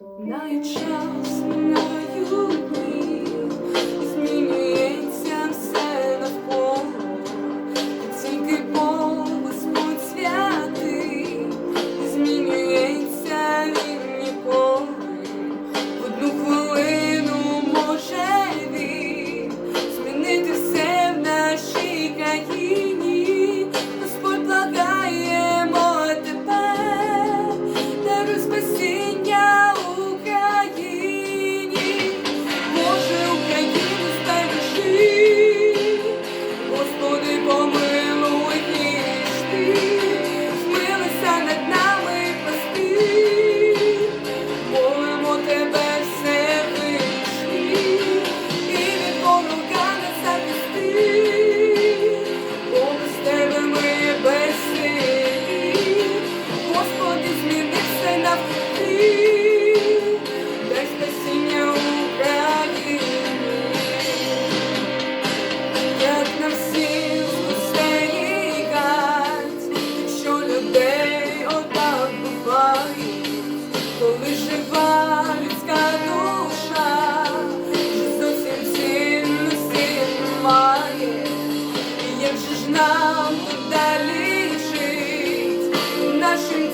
Night shells. коли душа, зовсім сильно сил має, і як же ж нам тут далі жить нашим.